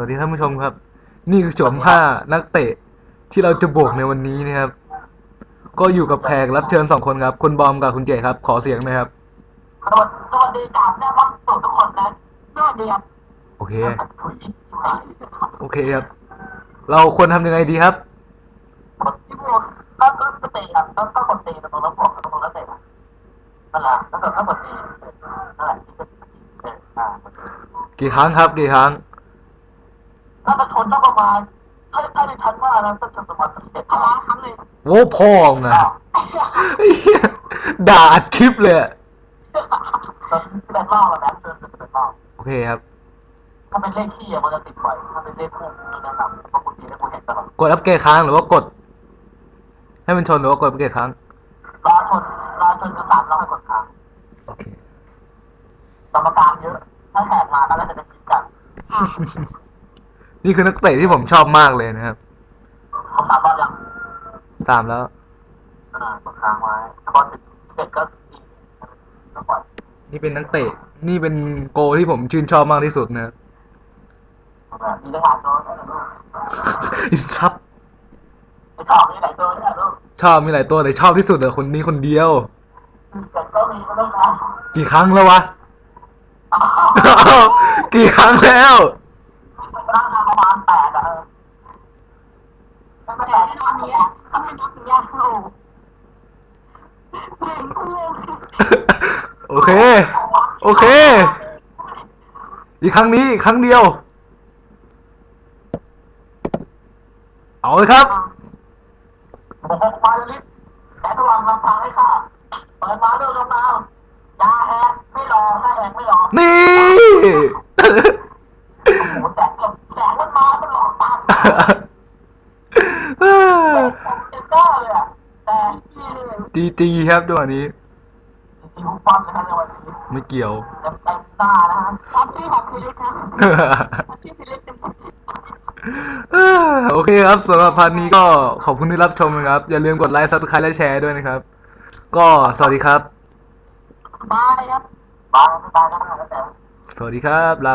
วัสดีท่านผู้ชมครับ นี่คือโฉมผ้านักเตะที่เราจะโบกในวันนี้นะครับ ก็อยู่กับแขกรับเชิญสองคนครับ คุณบอมกับคุณเจครับ ขอเสียงหนะครับสวัสดีสวัสดีกราบแม่บ้านสู่ทุกคนนะสวัสดีครับโอเคถุยโอเคครับ เราควรทำยังไงดีครับคนที่พูดก็ก็ก็เตะครับก็ก็กดเตะตรงนั้นบอกตรงนั้นเตะนั่นแหละถ้าเกิดถ้ากดเตะนั่นแหละที่จะเตะอ่ากี่ครั้งครับกี่ครั้ง ถ้าจะชนต้องประมาณถ้าถ้าในชั้นว่านะก็จะประมาณสิบเจ็ดครั้งครั้งเลยโว้พ่อมึงอะไอ้เหี้ยด่าอัดคลิปเลยอะตอนสิบเอ็ดรอบแล้วนะเดินสิบเอ็ดรอบโอเคครับ ถ้าเป็นเลขขี้อะมันจะติดบ่อยถ้าเป็นเลขคู่มีแนะนำเพราะบางทีได้กูเห็นตลอดกดอัปเกรดค้างหรือว่ากด ให้มันชนหรือว่ากดอัปเกรดค้างรอชนรอชนจะสามรอบให้กดค้างโอเค กรรมการเยอะ ถ้าแขกมาก็น่าจะได้กินกัน นี่คือนักเตะที่ผมชอบมากเลยนะครับผมสามรอบยังตามแล้วอ่ากดค้างไว้พอถึงสิบเอ็ดก็ดีแล้วปล่อยนี่เป็นนักเตะ นี่เป็นโกลที่ผมชื่นชอบมากที่สุดนะครับแบบมีได้หลายตัวแต่ละลูกอิซับไม่ชอบมีหลายตัวแต่ละลูกชอบมีหลายตัวแต่ชอบที่สุดอะคนนี้คนเดียว แต่ก็มีก็ต้องนะกี่ครั้งแล้ววะอ้าวกี่ครั้งแล้ว ร่างทำประมาณแปดอะเออ ไม่เป็นไรที่นอนนี้ถ้าไม่นับถึงยากลูกเก่งกูโอเค โอเค อีกครั้งนี้อีกครั้งเดียว เอาเลยครับโอ้โหมาลิฟแต่ระวังลำพังให้ข้าเปิดมาเดินลงมาอย่าแหกไม่รอถ้าแหกไม่รอนี่โอ้โหแสงกับแสงมันมามันหลอกตาผมเจ็บก้าเลยอะแต่ ที่จีจีครับจังหวะนี้จริงๆฟันนะครับในวันนี้ไม่เกี่ยวเต็มเต็มหน้านะฮะครับชื่อของคุณลิศครับชื่อคุณลิศเต็มโอเคครับสำหรับพาร์ทนี้ก็ขอบคุณที่รับชมนะครับ อย่าลืมกดไลค์ซับสไครต์และแชร์ด้วยนะครับ ก็สวัสดีครับบายครับบายบายนะแล้วแต่สวัสดีครับลา